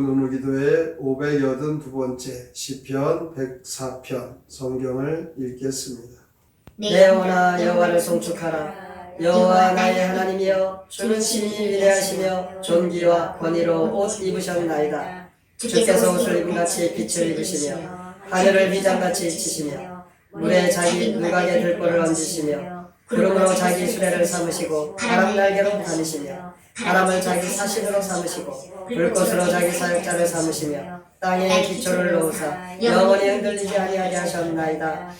누누기도의 582번째 시편 104편 성경을 읽겠습니다. 내 영혼아 여호와를 송축하라. 여호와 나의 하나님이여 주는 신이 위대하시며 존귀와 권위로 옷 입으셨나이다. 주께서 옷을 입은 같이 빛을 입으시며 하늘을 비장같이 치시며 물에 자기 누각에 들보를 얹으시며 구름으로 자기 수레를 삼으시고 바람 날개로 다니시며 바람을 자기 사신으로 삼으시고 불꽃으로 자기 사역자를 삼으시며 땅에 기초를 놓으사 영원히 흔들리지 아니하게 하셨나이다.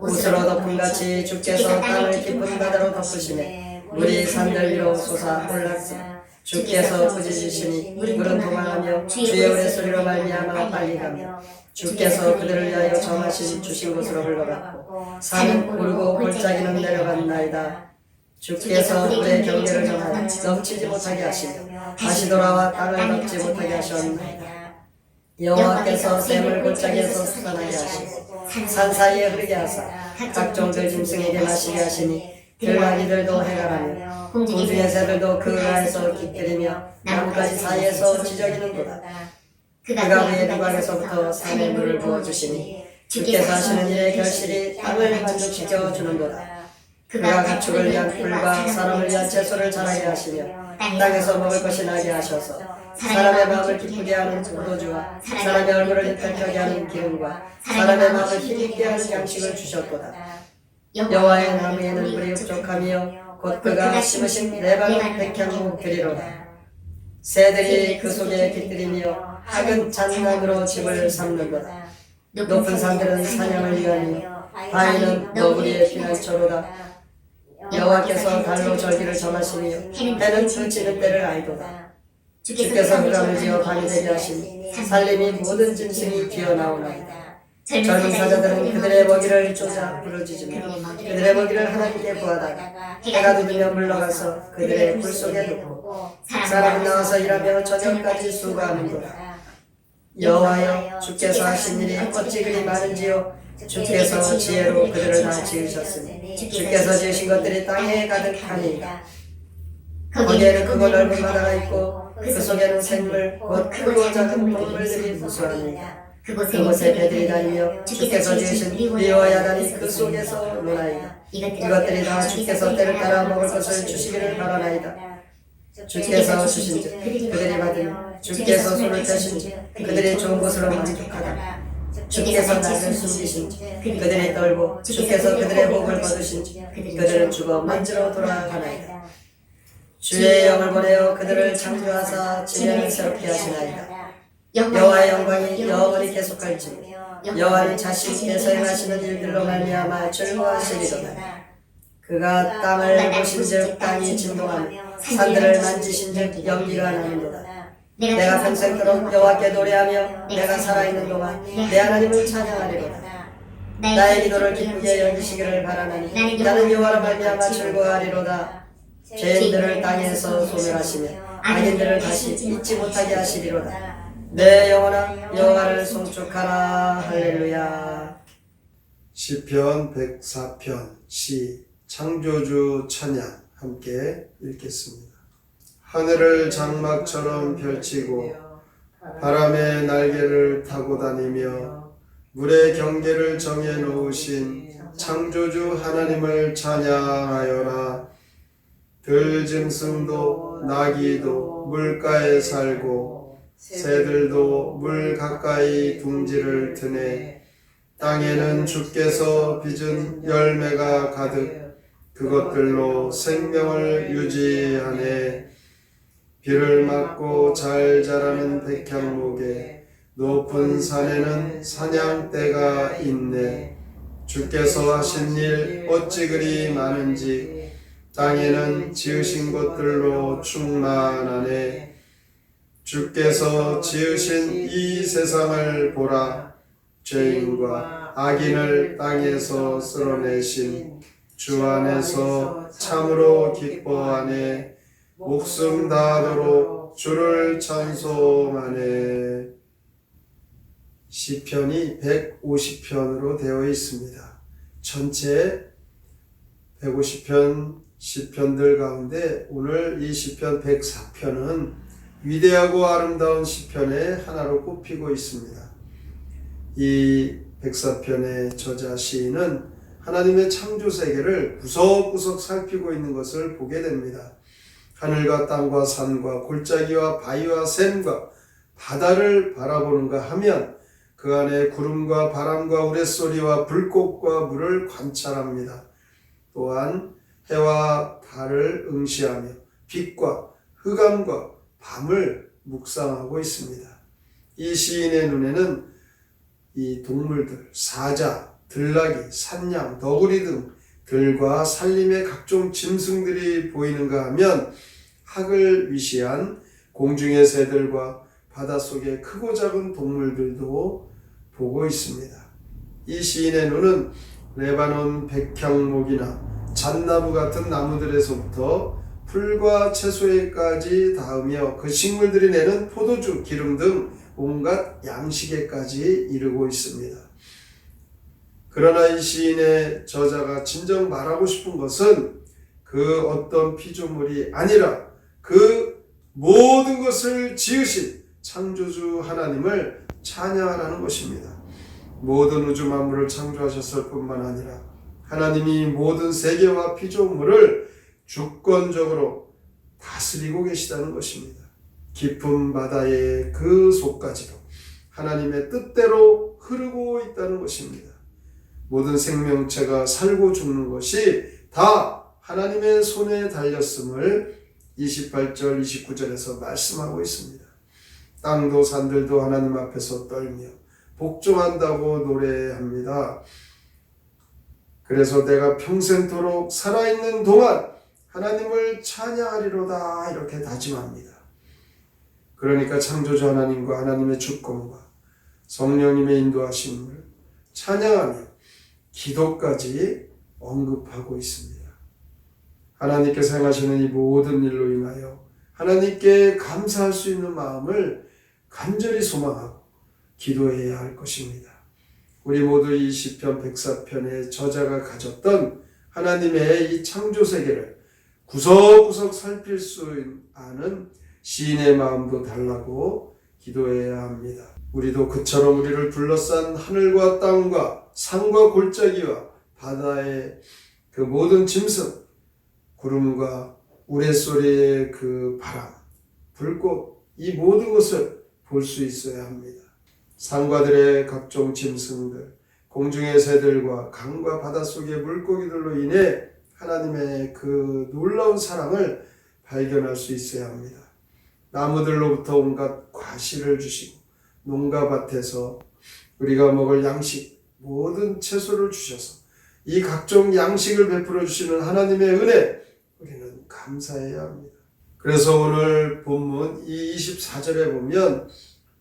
옷으로 덮음같이 주께서 땅을 깊은 바다로 덮으시네 물이 산들 위로 솟아 올랐으나 주께서 부지지시니 물은 도망하며 주의 오래 소리로 말미암아 빨리 가며 주께서 그들을 위하여 정하신 주신 곳으로 흘러갔고 산은 오르고 골짜기는 내려갔나이다 주께서 물의 경계를 정하여 넘치지 못하게 하시며 다시 돌아와 땅을 덮지 못하게 하셨나이다 여호와께서 샘을 골짜기에서 솟아나게 하시고 산 사이에 흐르게 하사 각종 들 짐승에게 마시게 하시니 들나귀들도 해가라며 공중의 새들도 그 안에서 기끌이며 나뭇가지 사이에서 지저귀는도다. 그가 그의 누각에서부터 산에 물을 부어주시니 주께서 하시는 일의 결실이 땅을 만족시켜 주는도다 그가 가축을 위한 풀과 사람을 위한 채소를 자라게 하시며 땅에서 먹을 것이 나게 하셔서 사람의 마음을 기쁘게 하는 포도주와 사람의 얼굴을 흰탈하게 하는 기름과 사람의 마음을 힘있게 하는 양식을 주셨도다. 여호와의 나무에는 물이 흡족하며 곧 그가 심으신 레바논 백향목 들이로다. 새들이 그 속에 깃들이며 학은 잔난으로 집을 삼는도다. 높은 산들은 사냥을 위하며 바위는 너구리의 피난처로다 여호와께서 달로 절기를 정하시며 해는 그치는 때를 알도다. 주께서 흑암을 지어 밤이 되게 하시니 살림이 모든 짐승이 기어나오나이다. 젊은 사자들은 그들의 먹이를 쫓아 부르짖으며 그들의 먹이를 하나님께 구하다가 해가 두드며 물러가서 그들의 굴 속에 눕고 사람은 나와서 일하며 저녁까지 수고하는도다. 여호와여 주께서 하신 일이 어찌 그리 많은지요 주께서 지혜로 그들을 다 지으셨으니 주께서 지으신 것들이 땅에 가득하니이다 거기에는 크고 넓은 바다가 있고 그 속에는 생물 곧 크고 작은 동물들이 무수하니이다. 그곳에 배들이 다니며 주께서 지으신 비와 야단이 그 속에서 노나이다. 이것들이 다 주께서 때를 따라 먹을 것을 주시기를 바라나이다. 주께서 주신즉 그들이 받으며 주께서 손을 펴신즉 그들이 좋은 것으로 만족하다 주께서 나를 숨기신즉 그들이 떨고 주께서 그들의 복을 거두신즉 그들은 죽어 먼지로 돌아가나이다. 주의 영을 보내어 그들을 창조하사 지면을 새롭게 하시나이다. 여호와의 영광이 영원히 계속할지 여호와는 자신께서 행하시는 일들로 말미암아 즐거워하시리로다. 그가 땅을 보신즉 땅이 진동하며 산들을 만지신즉 연기가 나는도다 내가 평생토록 여호와께 노래하며 내가 살아있는 동안 내 하나님을 찬양하리로다. 나의 기도를 기쁘게 여기시기를 바라나니 나는 여호와로 말미암아 즐거워하리로다. 죄인들을 땅에서 소멸하시며 악인들을 다시 잊지 못하게 하시리로다. 내 영혼아 여호와를 송축하라. 할렐루야. 시편 104편 시 창조주 찬양 함께 읽겠습니다. 하늘을 장막처럼 펼치고 바람의 날개를 타고 다니며 물의 경계를 정해 놓으신 창조주 하나님을 찬양하여라. 들 짐승도 나귀도 물가에 살고 새들도 물 가까이 둥지를 트네 땅에는 주께서 빚은 열매가 가득 그것들로 생명을 유지하네 비를 맞고 잘 자라는 백향목에 높은 산에는 사냥대가 있네. 주께서 하신 일 어찌 그리 많은지 땅에는 지으신 것들로 충만하네. 주께서 지으신 이 세상을 보라. 죄인과 악인을 땅에서 쓸어내신 주 안에서 참으로 기뻐하네 목숨 다하도록 주를 찬송하네 시편이 150편으로 되어 있습니다. 전체 150편 시편들 가운데 오늘 이 시편 104편은 위대하고 아름다운 시편의 하나로 꼽히고 있습니다. 이 백사편의 저자 시인은 하나님의 창조 세계를 구석구석 살피고 있는 것을 보게 됩니다. 하늘과 땅과 산과 골짜기와 바위와 샘과 바다를 바라보는가 하면 그 안에 구름과 바람과 우레소리와 불꽃과 물을 관찰합니다. 또한 해와 달을 응시하며 빛과 흑암과 밤을 묵상하고 있습니다. 이 시인의 눈에는 이 동물들, 사자, 들나귀, 산양, 너구리 등 들과 산림의 각종 짐승들이 보이는가 하면 학을 위시한 공중의 새들과 바닷속의 크고 작은 동물들도 보고 있습니다. 이 시인의 눈은 레바논 백향목이나 잣나무 같은 나무들에서부터 풀과 채소에까지 닿으며 그 식물들이 내는 포도주, 기름 등 온갖 양식에까지 이르고 있습니다. 그러나 이 시인의 저자가 진정 말하고 싶은 것은 그 어떤 피조물이 아니라 그 모든 것을 지으신 창조주 하나님을 찬양하라는 것입니다. 모든 우주 만물을 창조하셨을 뿐만 아니라 하나님이 모든 세계와 피조물을 주권적으로 다스리고 계시다는 것입니다. 깊은 바다의 그 속까지도 하나님의 뜻대로 흐르고 있다는 것입니다. 모든 생명체가 살고 죽는 것이 다 하나님의 손에 달렸음을 28절, 29절에서 말씀하고 있습니다. 땅도 산들도 하나님 앞에서 떨며 복종한다고 노래합니다. 그래서 내가 평생토록 살아있는 동안 하나님을 찬양하리로다 이렇게 다짐합니다. 그러니까 창조주 하나님과 하나님의 주권과 성령님의 인도하심을 찬양하며 기도까지 언급하고 있습니다. 하나님께서 행하시는 이 모든 일로 인하여 하나님께 감사할 수 있는 마음을 간절히 소망하고 기도해야 할 것입니다. 우리 모두 이 시편 104편의 저자가 가졌던 하나님의 이 창조 세계를 구석구석 살필 수 아는 시인의 마음도 달라고 기도해야 합니다. 우리도 그처럼 우리를 둘러싼 하늘과 땅과 산과 골짜기와 바다의 그 모든 짐승, 구름과 우레소리의 그 바람, 불꽃, 이 모든 것을 볼 수 있어야 합니다. 산과들의 각종 짐승들, 공중의 새들과 강과 바닷속의 물고기들로 인해 하나님의 그 놀라운 사랑을 발견할 수 있어야 합니다. 나무들로부터 온갖 과실을 주시고 농가밭에서 우리가 먹을 양식 모든 채소를 주셔서 이 각종 양식을 베풀어 주시는 하나님의 은혜 우리는 감사해야 합니다. 그래서 오늘 본문 이 24절에 보면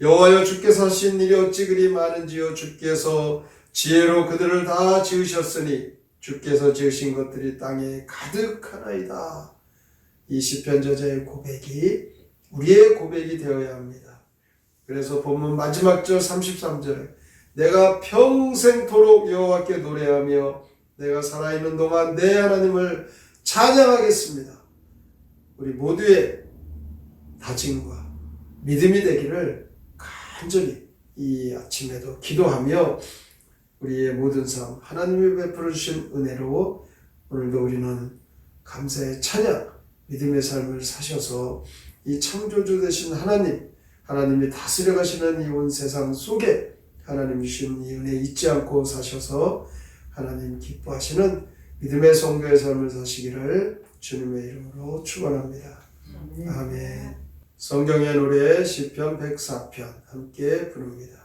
여호와여 주께서 하신 일이 어찌 그리 많은지요 주께서 지혜로 그들을 다 지으셨으니 주께서 지으신 것들이 땅에 가득하나이다. 이 시편 저자의 고백이 우리의 고백이 되어야 합니다. 그래서 본문 마지막 절 33절에 내가 평생토록 여호와께 노래하며 내가 살아있는 동안 내 하나님을 찬양하겠습니다. 우리 모두의 다짐과 믿음이 되기를 간절히 이 아침에도 기도하며 우리의 모든 삶 하나님이 베풀어 주신 은혜로 오늘도 우리는 감사의 찬양 믿음의 삶을 사셔서 이 창조주 되신 하나님 하나님이 다스려 가시는 이 온 세상 속에 하나님 주신 이 은혜 잊지 않고 사셔서 하나님 기뻐하시는 믿음의 성도의 삶을 사시기를 주님의 이름으로 축원합니다. 아멘. 성경의 노래 시편 104편 함께 부릅니다.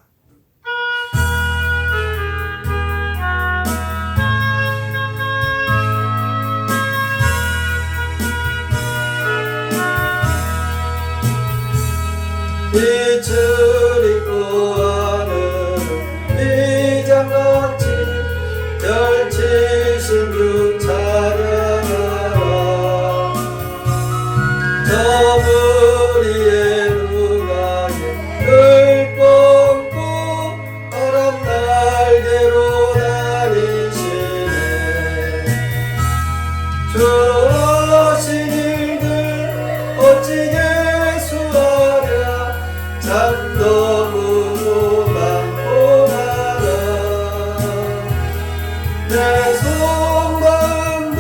우리의 무가에 늘 뻗고 바람 날개로 다니시네. 저러신 일들 어찌 예수하랴. 참 너무 고맙고나라. 내 속마음도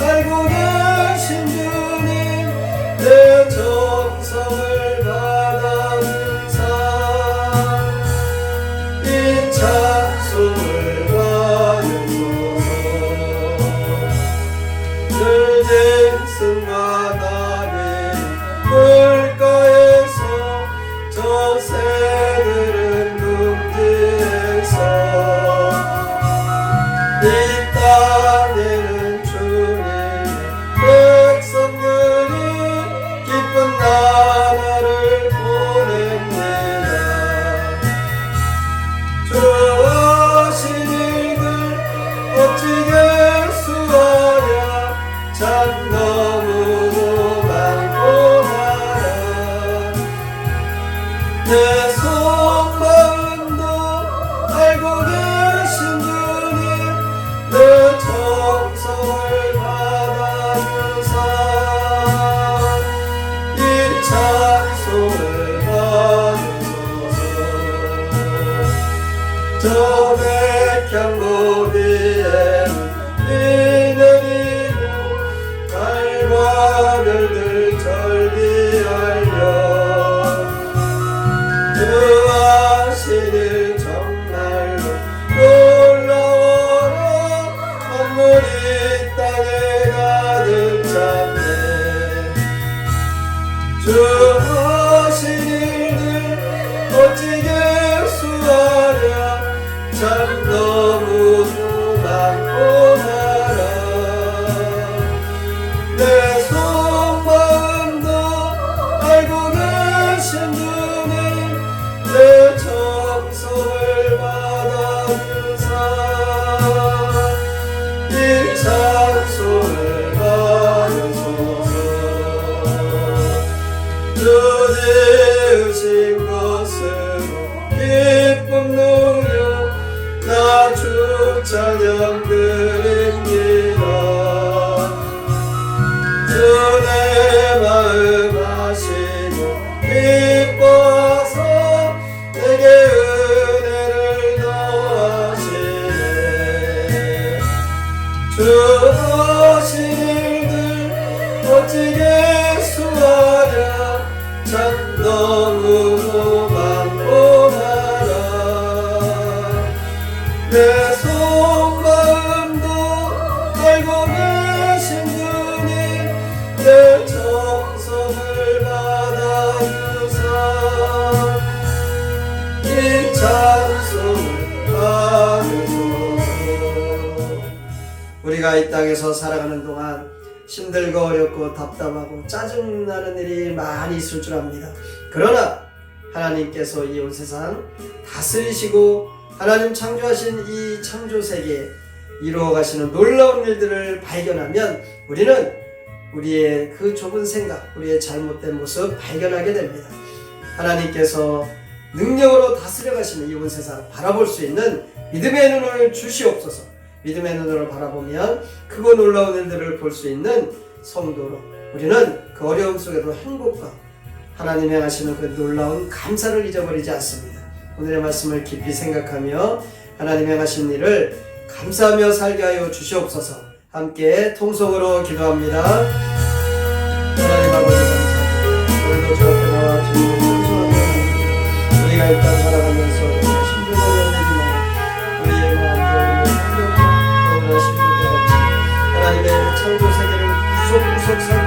알고 계신 줄 주 하신 일들 어찌게 우리가 이 땅에서 살아가는 동안 힘들고 어렵고 답답하고 짜증나는 일이 많이 있을 줄 압니다. 그러나 하나님께서 이 온 세상 다스리시고 하나님 창조하신 이 창조 세계에 이루어 가시는 놀라운 일들을 발견하면 우리는 우리의 그 좁은 생각, 우리의 잘못된 모습 발견하게 됩니다. 하나님께서 능력으로 다스려 가시는 이온 세상 바라볼 수 있는 믿음의 눈을 주시옵소서. 믿음의 눈으로 바라보면 크고 놀라운 일들을 볼 수 있는 성도로 우리는 그 어려움 속에도 행복과 하나님 행하시는 그 놀라운 감사를 잊어버리지 않습니다. 오늘의 말씀을 깊이 생각하며 하나님 행하신 일을 감사하며 살게 하여 주시옵소서. 함께 통성으로 기도합니다. 하나님 아버지 감사합니다. 오늘도 저 앞에 나와 주님의 소소한 우리가 이땅 살아가면서 600.